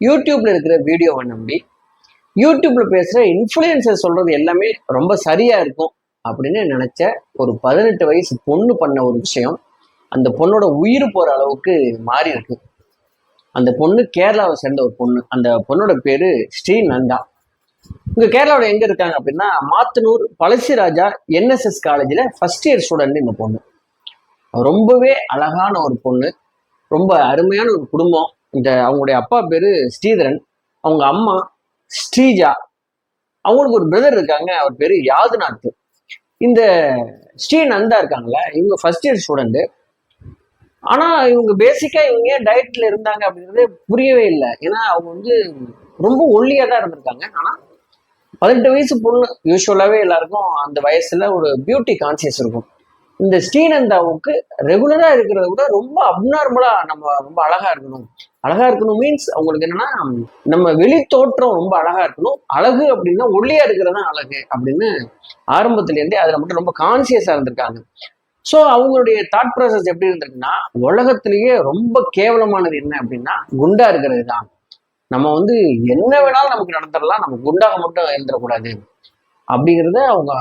யூடியூப்ல இருக்கிற வீடியோவை நம்பி யூடியூப்ல பேசுற இன்ஃப்ளூயன்சர் சொல்றது எல்லாமே ரொம்ப சரியா இருக்கும் அப்படின்னு நினைச்ச ஒரு பதினெட்டு வயசு பொண்ணு பண்ண ஒரு விஷயம் அந்த பொண்ணோட உயிர் போற அளவுக்கு மாறி இருக்கு. அந்த பொண்ணு கேரளாவை சேர்ந்த ஒரு பொண்ணு அந்த பொண்ணோட பேரு ஸ்ரீ நந்தா. இங்க கேரளாவில் எங்க இருக்காங்க அப்படின்னா மாத்தனூர் பழசிராஜா என்எஸ்எஸ் காலேஜ்ல ஃபர்ஸ்ட் இயர் ஸ்டூடெண்ட் இந்த பொண்ணு. ரொம்பவே அழகான ஒரு பொண்ணு ரொம்ப அருமையான ஒரு குடும்பம் இந்த அவங்களுடைய அப்பா பேரு ஸ்ரீதரன் அவங்க அம்மா ஸ்ரீஜா. அவங்களுக்கு ஒரு பிரதர் இருக்காங்க அவர் பேரு யாதுநாத். இந்த ஸ்ரீநந்தா இருக்காங்கல்ல இவங்க ஃபர்ஸ்ட் இயர் ஸ்டூடெண்ட் ஆனா இவங்க பேசிக்கா இவங்க ஏன் டயட்ல இருந்தாங்க அப்படிங்கிறதே புரியவே இல்லை. ஏன்னா அவங்க வந்து ரொம்ப ஒல்லியா தான் இருந்திருக்காங்க. ஆனா பதினெட்டு வயசு பொண்ணு யூஸ்வலாவே எல்லாருக்கும் அந்த வயசுல ஒரு பியூட்டி கான்சியஸ் இருக்கும். இந்த ஸ்ரீநந்தாவுக்கு ரெகுலரா இருக்கிறத விட ரொம்ப அப்நார்மலா நம்ம ரொம்ப அழகா இருக்கணும். அழகா இருக்கணும் மீன்ஸ் அவங்களுக்கு என்னன்னா நம்ம வெளி தோற்றம் ரொம்ப அழகா இருக்கணும். அழகு அப்படின்னா ஒல்லியா இருக்கிறது தான் அழகு அப்படின்னு ஆரம்பத்துல இருந்தே அதுல மட்டும் ரொம்ப கான்சியஸா இருந்திருக்காங்க. ஸோ அவங்களுடைய தாட் ப்ராசஸ் எப்படி இருந்திருக்குன்னா உலகத்திலேயே ரொம்ப கேவலமானது என்ன அப்படின்னா குண்டா இருக்கிறது தான் நம்ம வந்து என்ன வேணாலும் நமக்கு நடந்துடலாம். நம்ம குண்டாக மட்டும் இருந்துடக்கூடாது. அப்படிங்கிறத அவங்க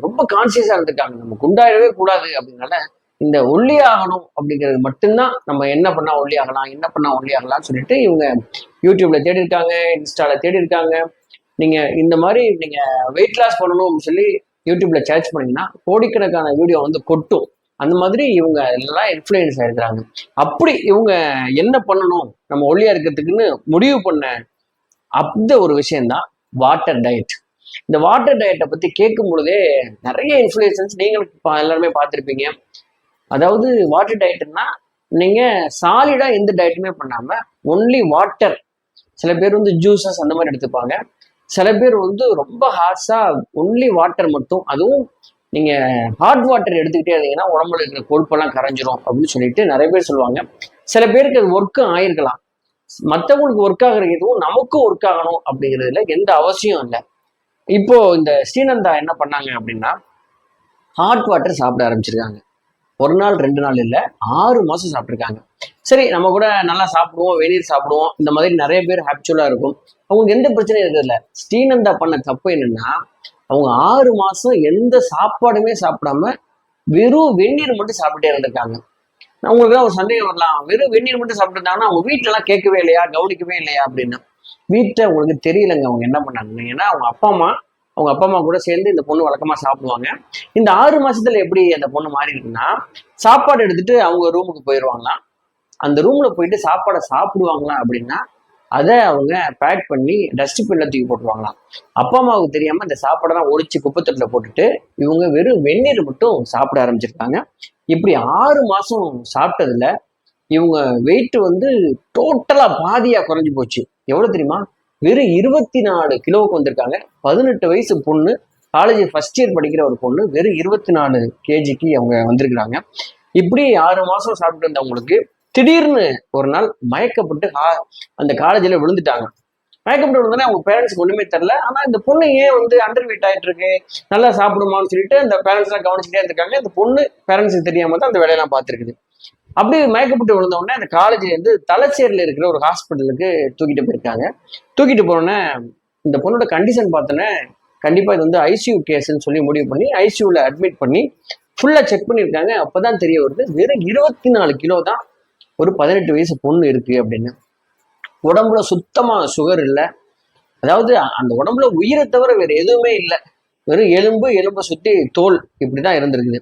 ரொம்ப கான்சியஸாக இருந்திருக்காங்க நம்ம குண்டாயிடவே கூடாது அப்படின்னால இந்த ஒல்லி ஆகணும் அப்படிங்கிறது மட்டும்தான் நம்ம என்ன பண்ணால் ஒல்லி ஆகலாம் என்ன பண்ணால் ஒல்லி ஆகலாம்னு சொல்லிட்டு இவங்க யூடியூப்ல தேடி இருக்காங்க இன்ஸ்டாவில் தேடி இருக்காங்க நீங்கள் இந்த மாதிரி நீங்கள் வெயிட் லாஸ் பண்ணணும்னு சொல்லி யூடியூப்ல சர்ச் பண்ணீங்கன்னா கோடிக்கணக்கான வீடியோ வந்து கொட்டும். அந்த மாதிரி இவங்க எல்லாம் இன்ஃப்ளூயன்ஸ் ஆயிருக்கிறாங்க. அப்படி இவங்க என்ன பண்ணணும்? நம்ம ஒல்லியா இருக்கிறதுக்குன்னு முடிவு பண்ண அந்த ஒரு விஷயம்தான் வாட்டர் டயட் இந்த வாட்டர் டயட்டை பத்தி கேட்கும் பொழுதே நிறைய இன்ஃப்ளூயன்சஸ் நீங்களுக்கு எல்லாருமே பார்த்துருப்பீங்க. அதாவது வாட்டர் டயட்னா நீங்க சாலிடா எந்த டயட்டுமே பண்ணாம ஒன்லி வாட்டர் சில பேர் வந்து ஜூஸஸ் அந்த மாதிரி எடுத்துப்பாங்க. சில பேர் வந்து ரொம்ப ஹார்ஸா ஒன்லி வாட்டர் மட்டும். அதுவும் நீங்க ஹாட் வாட்டர் எடுத்துக்கிட்டே இருந்தீங்கன்னா உடம்புல இருக்கிற கொழுப்பெல்லாம் கரைஞ்சிரும் அப்படின்னு சொல்லிட்டு நிறைய பேர் சொல்லுவாங்க. சில பேருக்கு அது ஒர்க்கும் ஆயிருக்கலாம். மற்றவங்களுக்கு ஒர்க் ஆகிற எதுவும் நமக்கும் ஒர்க் ஆகணும் அப்படிங்கிறதுல எந்த அவசியம் இல்லை. இப்போ இந்த ஸ்ரீநந்தா என்ன பண்ணாங்க அப்படின்னா ஹாட் வாட்டர் சாப்பிட ஆரம்பிச்சிருக்காங்க. ஒரு நாள் ரெண்டு நாள் இல்லை ஆறு மாசம் சாப்பிட்ருக்காங்க சரி நம்ம கூட நல்லா சாப்பிடுவோம் வெளியில் சாப்பிடுவோம் இந்த மாதிரி நிறைய பேர் ஹேப்சுவலா இருக்கும். அவங்களுக்கு எந்த பிரச்சனையும் இருக்கிறதில்ல ஸ்ரீநந்தா பண்ண தப்பு என்னன்னா அவங்க ஆறு மாசம் எந்த சாப்பாடுமே சாப்பிடாம வெறும் வெந்நீர் மட்டும் சாப்பிட்டே இருந்திருக்காங்க. அவங்களுக்கு ஒரு சந்தேகம் வரலாம். வெறும் வெந்நீர் மட்டும் சாப்பிட்டுருந்தாங்கன்னா அவங்க வீட்டிலலாம் கேட்கவே இல்லையா? கவனிக்கவே இல்லையா? அப்படின்னு. வீட்டில் உங்களுக்கு தெரியலங்க அவங்க என்ன பண்ணாங்க ஏன்னா அவங்க அப்பா அம்மா அவங்க அப்பா அம்மா கூட சேர்ந்து இந்த பொண்ணு வழக்கமா சாப்பிடுவாங்க. இந்த ஆறு மாசத்துல எப்படி அந்த பொண்ணு மாறி இருக்குன்னா சாப்பாடு எடுத்துட்டு அவங்க ரூமுக்கு போயிடுவாங்களாம் அந்த ரூம்ல போயிட்டு சாப்பாடை சாப்பிடுவாங்களா அப்படின்னா அதை அவங்க பேக் பண்ணி டஸ்ட்பின்ல தூக்கி போட்டுருவாங்களாம். அப்பா அம்மாவுக்கு தெரியாம இந்த சாப்பாடெல்லாம் ஒழிச்சு குப்பத்தட்டில் போட்டுட்டு இவங்க வெறும் வெந்நீர் மட்டும் சாப்பிட ஆரம்பிச்சிருக்காங்க. இப்படி ஆறு மாசம் சாப்பிட்டதுல இவங்க வெயிட் வந்து டோட்டலா பாதியா குறைஞ்சு போச்சு. எவ்வளவு தெரியுமா? வெறும் இருபத்தி நாலு கிலோவுக்கு வந்திருக்காங்க. பதினெட்டு வயசு பொண்ணு காலேஜ் ஃபர்ஸ்ட் இயர் படிக்கிற ஒரு பொண்ணு வெறும் இருபத்தி நாலு கேஜிக்கு அவங்க வந்திருக்கிறாங்க. இப்படி ஆறு மாசம் சாப்பிட்டு இருந்தவங்களுக்கு திடீர்னு ஒரு நாள் மயக்கப்பட்டு அந்த காலேஜில் விழுந்துட்டாங்க. மயக்கப்பட்டு விழுந்தோடனே அவங்க பேரண்ட்ஸ்க்கு ஒண்ணுமே தெரில ஆனால் இந்த பொண்ணு ஏன் வந்து அண்டர் வெயிட் ஆயிட்டு இருக்கு? நல்லா சாப்பிடுமான்னு சொல்லிட்டு அந்த பேரண்ட்ஸ்லாம் கவனிச்சுட்டே இருந்திருக்காங்க. இந்த பொண்ணு பேரண்ட்ஸுக்கு தெரியாம தான் அந்த வேலையெல்லாம் பார்த்துருக்குது. அப்படி மயக்கப்பட்டு விழுந்த உடனே அந்த காலேஜ்ல இருந்து தலைச்சேரியில் இருக்கிற ஒரு ஹாஸ்பிட்டலுக்கு தூக்கிட்டு போயிருக்காங்க. தூக்கிட்டு போனோடனே இந்த பொண்ணோட கண்டிஷன் பார்த்தோன்னே கண்டிப்பா இது வந்து ஐசியூ கேஸ்ன்னு சொல்லி முடிவு பண்ணி ஐசியூல அட்மிட் பண்ணி ஃபுல்லா செக் பண்ணியிருக்காங்க. அப்பதான் தெரிய வருது வெறும் இருபத்தி நாலு கிலோ தான் ஒரு பதினெட்டு வயசு பொண்ணு இருக்கு அப்படின்னு. உடம்புல சுத்தமா சுகர் இல்லை. அதாவது அந்த உடம்புல உயிரை தவிர வேற எதுவுமே இல்லை. வெறும் எலும்பு எலும்பை சுத்தி தோல் இப்படிதான் இருந்திருக்குது.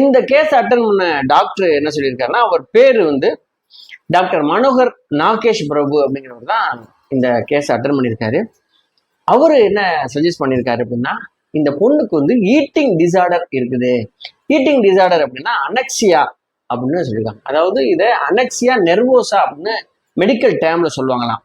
இந்த கேஸ் அட்டன் பண்ண டாக்டர் என்ன சொல்லியிருக்காருன்னா அவர் பேர் வந்து டாக்டர் மனோகர் நாகேஷ் பிரபு அப்படிங்கிறவர் தான் இந்த கேஸ் அட்டன் பண்ணியிருக்காரு. அவர் என்ன சஜஸ்ட் பண்ணியிருக்காரு அப்படின்னா இந்த பொண்ணுக்கு வந்து ஈட்டிங் டிசார்டர் இருக்குது. ஈட்டிங் டிசார்டர் அப்படின்னா அனக்சியா அப்படின்னு சொல்லியிருக்காங்க. அதாவது இதை அனக்சியா நெர்வோசா அப்படின்னு மெடிக்கல் டேர்ம்ல சொல்லுவாங்களாம்.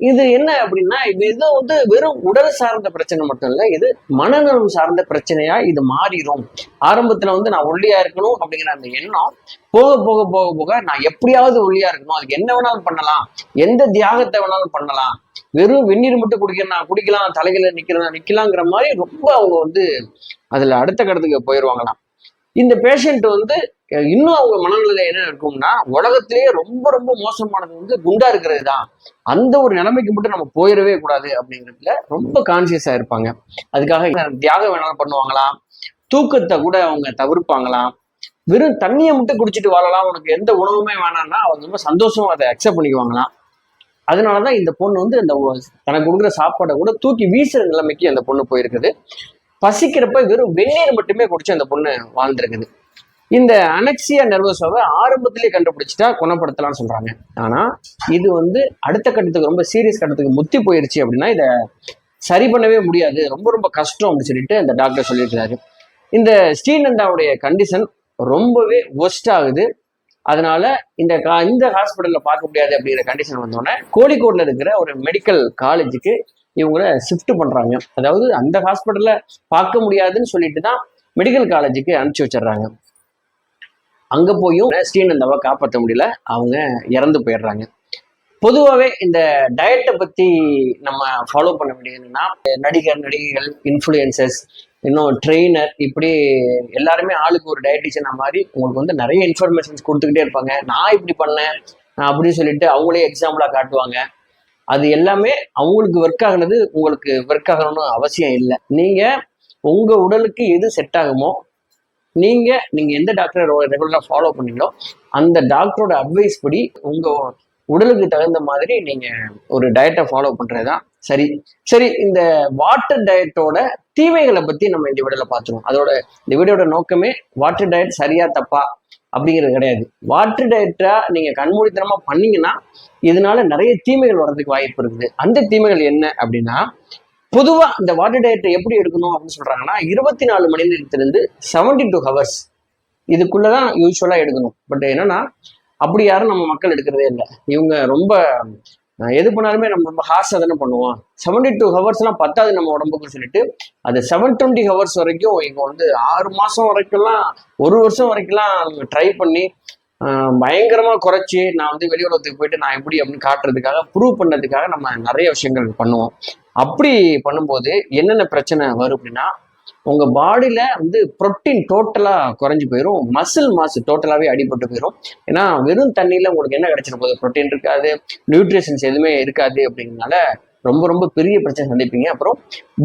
இது என்ன அப்படின்னா இது வந்து வெறும் உடல் சார்ந்த பிரச்சனை மட்டும் இல்லை இது மனநலம் சார்ந்த பிரச்சனையா இது மாறிடும் ஆரம்பத்துல வந்து நான் ஒல்லியா இருக்கணும் அப்படிங்கிற அந்த எண்ணம் போக போக போக போக நான் எப்படியாவது ஒல்லியா இருக்கணும். அதுக்கு என்ன வேணாலும் பண்ணலாம். எந்த தியாகத்தை வேணாலும் பண்ணலாம். வெறும் வெந்நீர் மட்டும் குடிக்கிறேன் நான் குடிக்கலாம் தலையில நிக்கிறேன் நிக்கலாங்கிற மாதிரி ரொம்ப அவங்க வந்து அதுல அடுத்த கடத்துக்கு போயிடுவாங்களாம் இந்த பேஷண்ட் வந்து இன்னும் அவங்க மனநிலை என்ன இருக்கும்னா உலகத்திலேயே ரொம்ப ரொம்ப மோசமானது வந்து குண்டா இருக்கிறது தான் அந்த ஒரு நிலைமைக்கு மட்டும் நம்ம போயிடவே கூடாது அப்படிங்கிறதுல ரொம்ப கான்சியஸா இருப்பாங்க. அதுக்காக தியாகம் வேணாலும் பண்ணுவாங்களாம். தூக்கத்தை கூட அவங்க தவிர்ப்பாங்களாம். வெறும் தண்ணியை மட்டும் குடிச்சிட்டு வாழலாம். உனக்கு எந்த உணவுமே வேணாம்னா அவங்க ரொம்ப சந்தோஷமா அதை அக்செப்ட் பண்ணிக்குவாங்களாம். அதனாலதான் இந்த பொண்ணு வந்து அந்த தனக்கு கொடுக்குற சாப்பாடை கூட தூக்கி வீசுற நிலைமைக்கு அந்த பொண்ணு போயிருக்குது. பசிக்கிறப்ப வெறும் வெந்நீர் மட்டுமே குடிச்சு அந்த பொண்ணு வாழ்ந்திருக்குது. இந்த அனக்சியா நர்வஸாவை ஆரம்பத்திலே கண்டுபிடிச்சிட்டா குணப்படுத்தலாம்னு சொல்றாங்க. ஆனா இது வந்து அடுத்த கட்டத்துக்கு ரொம்ப சீரியஸ் கட்டத்துக்கு முத்தி போயிருச்சு அப்படின்னா இதை சரி பண்ணவே முடியாது. ரொம்ப ரொம்ப கஷ்டம் அப்படின்னு சொல்லிட்டு அந்த டாக்டர் சொல்லியிருக்கிறாரு. இந்த ஸ்ரீநந்தாவுடைய கண்டிஷன் ரொம்பவே ஒஸ்ட் ஆகுது. அதனால இந்த கா- இந்த ஹாஸ்பிட்டலில் பார்க்க முடியாது அப்படிங்கிற கண்டிஷன் வந்தோடனே கோழிக்கோடில் இருக்கிற ஒரு மெடிக்கல் காலேஜுக்கு இவங்கள ஷிஃப்ட் பண்ணுறாங்க அதாவது அந்த ஹாஸ்பிட்டலில் பார்க்க முடியாதுன்னு சொல்லிட்டு தான் மெடிக்கல் காலேஜுக்கு அனுப்பிச்சி வச்சிடுறாங்க. அங்கே போயும் ஸ்ரீநந்தாவை காப்பாற்ற முடியல. அவங்க இறந்து போயிடுறாங்க. பொதுவாகவே இந்த டயட்டை பற்றி நம்ம ஃபாலோ பண்ண வேண்டியது நடிகர் நடிகைகள் இன்ஃப்ளூயன்சஸ் இன்னும் ட்ரெயினர் இப்படி எல்லாருமே ஆளுக்கு ஒரு டயட்டிஷியன் மாதிரி உங்களுக்கு வந்து நிறைய இன்ஃபர்மேஷன்ஸ் கொடுத்துக்கிட்டே இருப்பாங்க. நான் இப்படி பண்ணேன் நான் அப்படின்னு சொல்லிட்டு அவங்களே எக்ஸாம்பிளாக காட்டுவாங்க. அது எல்லாமே அவங்களுக்கு ஒர்க் ஆகுனது உங்களுக்கு ஒர்க் ஆகணும்னு அவசியம் இல்லை. நீங்கள் உங்கள் உடலுக்கு எது செட் ஆகுமோ நீங்க நீங்க எந்த டாக்டரை ரெகுலரா ஃபாலோ பண்ணீங்களோ அந்த டாக்டரோட அட்வைஸ் படி உங்க உடலுக்கு தகுந்த மாதிரி நீங்க ஒரு டயட்டை ஃபாலோ பண்றதுதான் சரி. சரி இந்த வாட்டர் டயட்டோட தீமைகளை பத்தி நம்ம இந்த வீடியோல பார்த்துருவோம். அதோட இந்த வீடியோட நோக்கமே வாட்டர் டயட் சரியா தப்பா அப்படிங்கிறது கிடையாது. வாட்டர் டயட்டா நீங்க கண்மூடித்தனமா பண்ணீங்கன்னா இதனால நிறைய தீமைகள் வர்றதுக்கு வாய்ப்பு இருக்குது. அந்த தீமைகள் என்ன அப்படின்னா பொதுவா இந்த வாட்டர் டயட்டை எப்படி எடுக்கணும் அப்படின்னு சொல்றாங்கன்னா இருபத்தி நாலு மணி நேரத்திலிருந்து செவன்டி டூ ஹவர்ஸ் இதுக்குள்ளதான் யூஸ்வலா எடுக்கணும். பட் என்னன்னா அப்படி யாரும் நம்ம மக்கள் எடுக்கிறதே இல்லை. இவங்க ரொம்ப எது பண்ணாலுமே நம்ம ரொம்ப ஹார்ஷாக தானே பண்ணுவோம். செவன்டி டூ ஹவர்ஸ்லாம் பத்தாது நம்ம உடம்புக்கு சொல்லிட்டு அது செவன் டுவெண்ட்டி ஹவர்ஸ் வரைக்கும் இவங்க வந்து ஆறு மாசம் வரைக்கும்லாம் ஒரு வருஷம் வரைக்கும்லாம் ட்ரை பண்ணி பயங்கரமாக பயங்கரமா குறைச்சி நான் வந்து வெளி உலகத்துக்கு போயிட்டு நான் எப்படி அப்படின்னு காட்டுறதுக்காக ப்ரூவ் பண்ணதுக்காக நம்ம நிறைய விஷயங்கள் பண்ணுவோம். அப்படி பண்ணும்போது என்னென்ன பிரச்சனை வரும் அப்படின்னா உங்க பாடியில வந்து புரோட்டீன் டோட்டலா குறைஞ்சு போயிடும் மசில் மாசு டோட்டலாவே அடிபட்டு போயிடும் ஏன்னா வெறும் தண்ணியில உங்களுக்கு என்ன கிடைச்சிட போகுது? புரோட்டீன் இருக்காது நியூட்ரிஷன்ஸ் எதுவுமே இருக்காது அப்படிங்கறதுனால ரொம்ப ரொம்ப பெரிய பிரச்சனை சந்திப்பீங்க. அப்புறம்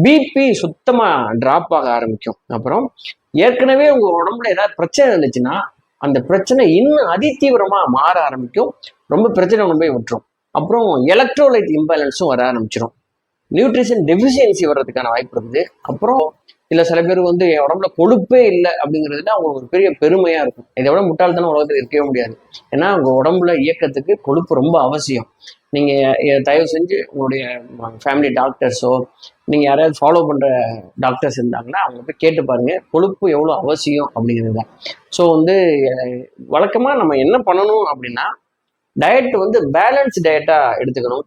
பிபி சுத்தமா டிராப் ஆக ஆரம்பிக்கும். அப்புறம் ஏற்கனவே உங்க உடம்புல ஏதாவது பிரச்சனை இருந்துச்சுன்னா அந்த பிரச்சனை இன்னும் அதிதீவிரமா மாற ஆரம்பிக்கும். ரொம்ப பிரச்சனை கொண்டு போய் விட்டுரும். அப்புறம் எலக்ட்ரோலைட் இம்பேலன்ஸும் வர ஆரம்பிச்சிடும் நியூட்ரிஷன் டெஃபிஷியன்சி வர்றதுக்கான வாய்ப்பு இருக்குது. அப்புறம் இல்லை சில பேர் வந்து என் உடம்புல கொழுப்பே இல்லை அப்படிங்கிறதுல அவங்களுக்கு ஒரு பெரிய பெருமையா இருக்கும். இதை விட முட்டாள்தனம் உலகத்தில் இருக்கவே முடியாது. ஏன்னா உங்க உடம்புல இயக்கத்துக்கு கொழுப்பு ரொம்ப அவசியம். நீங்க தயவு செஞ்சு உங்களுடைய ஃபேமிலி டாக்டர்ஸோ நீங்க யாராவது ஃபாலோ பண்ற டாக்டர்ஸ் இருந்தாங்கன்னா அவங்க போய் கேட்டு பாருங்க. கொழுப்பு எவ்வளவு அவசியம் அப்படிங்கிறது தான். ஸோ வந்து வழக்கமாக வழக்கமா நம்ம என்ன பண்ணணும் அப்படின்னா டயட் வந்து பேலன்ஸ் டயட்டாக எடுத்துக்கணும்.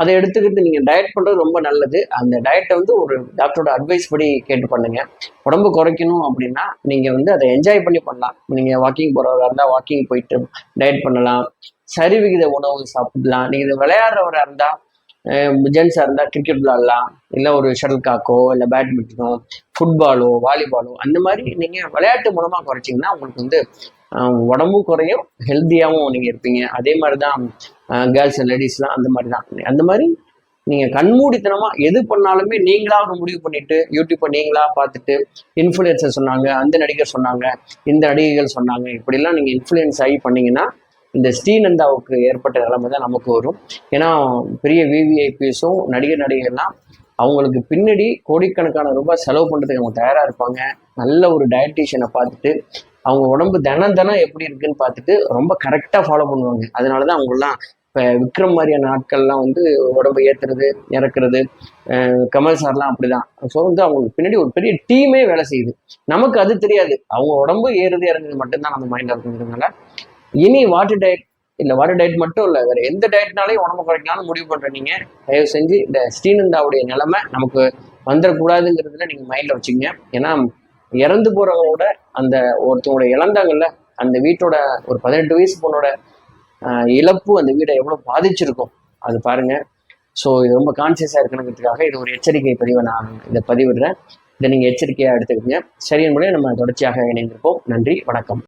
அதை எடுத்துக்கிட்டு நீங்கள் டயட் பண்ணுறது ரொம்ப நல்லது. அந்த டயட்டை வந்து ஒரு டாக்டரோட அட்வைஸ் படி கேட்டு பண்ணுங்க. உடம்பு குறைக்கணும் அப்படின்னா நீங்கள் வந்து அதை என்ஜாய் பண்ணி பண்ணலாம். நீங்கள் வாக்கிங் போகிறவராக இருந்தால் வாக்கிங் போயிட்டு டயட் பண்ணலாம். சரி விகித உணவு சாப்பிடலாம். நீங்கள் இது விளையாடுறவராக இருந்தால் ஜென்ஸாக இருந்தால் கிரிக்கெட் விளாடலாம் இல்லை ஒரு ஷட்டில் காக்கோ இல்லை பேட்மிண்டனோ ஃபுட்பாலோ வாலிபாலோ அந்த மாதிரி நீங்கள் விளையாட்டு மூலமாக குறைச்சிங்கன்னா உங்களுக்கு வந்து உடம்பும் குறையும் ஹெல்த்தியாகவும் நீங்கள் இருப்பீங்க. அதே மாதிரி தான் கேர்ள்ஸ் அண்ட் லேடிஸ்லாம் அந்த மாதிரி தான் அந்த மாதிரி நீங்கள் கண்மூடித்தனமாக எது பண்ணாலுமே நீங்களாக ஒரு முடிவு பண்ணிட்டு யூடியூப்பை நீங்களாக பார்த்துட்டு இன்ஃப்ளூயன்சர் சொன்னாங்க அந்த நடிகர் சொன்னாங்க இந்த நடிகைகள் சொன்னாங்க இப்படிலாம் நீங்கள் இன்ஃப்ளூயன்ஸ் ஆகி பண்ணீங்கன்னா இந்த ஸ்ரீநந்தாவுக்கு ஏற்பட்ட நிலைமை தான் நமக்கு வரும். ஏன்னா பெரிய விவிஐபிஎஸும் நடிகர் நடிகர்லாம் அவங்களுக்கு பின்னாடி கோடிக்கணக்கான ரூபாய் செலவு பண்ணுறதுக்கு அவங்க தயாராக இருப்பாங்க. நல்ல ஒரு டயட்டீஷியனை பார்த்துட்டு அவங்க உடம்பு தினம் தினம் எப்படி இருக்குன்னு பார்த்துட்டு ரொம்ப கரெக்டாக ஃபாலோ பண்ணுவாங்க. அதனால தான் அவங்களாம் இப்போ விக்ரம் மாதிரியான நாட்கள்லாம் வந்து உடம்பு ஏற்றுறது இறக்குறது கமல் சார்லாம் அப்படிதான். ஸோ வந்து அவங்களுக்கு பின்னாடி ஒரு பெரிய டீமே வேலை செய்யுது. நமக்கு அது தெரியாது. அவங்க உடம்பு ஏறுது இறங்குது மட்டும்தான் நம்ம மைண்டில் இருக்குங்கிறதுனால இனி வாட்டர் டயட் இல்லை வட டயட் மட்டும் இல்லை வேறு எந்த டயட்னாலையும் உடம்பு குறைக்கலாம்னு முடிவு பண்ணுறீங்க தயவு செஞ்சு இந்த ஸ்ரீநந்தாவுடைய நிலைமை நமக்கு வந்துடக்கூடாதுங்கிறதுல நீங்கள் மைண்டில் வச்சுக்கங்க. ஏன்னா இறந்து போகிறவங்களோட அந்த ஒருத்தவங்களோட இழந்தாங்கல்ல அந்த வீட்டோட ஒரு பதினெட்டு வயசு பொண்ணோட இழப்பு அந்த வீடை எவ்வளோ பாதிச்சிருக்கும் அது பாருங்கள் ஸோ இது ரொம்ப கான்சியஸாக இருக்கணுங்கிறதுக்காக இது ஒரு எச்சரிக்கை பதிவை நான் இதை பதிவிடுறேன். இதை நீங்கள் எச்சரிக்கையாக எடுத்துக்கோங்க. சரியின் முறையில் நம்ம தொடர்ச்சியாக இணைந்திருப்போம். நன்றி வணக்கம்.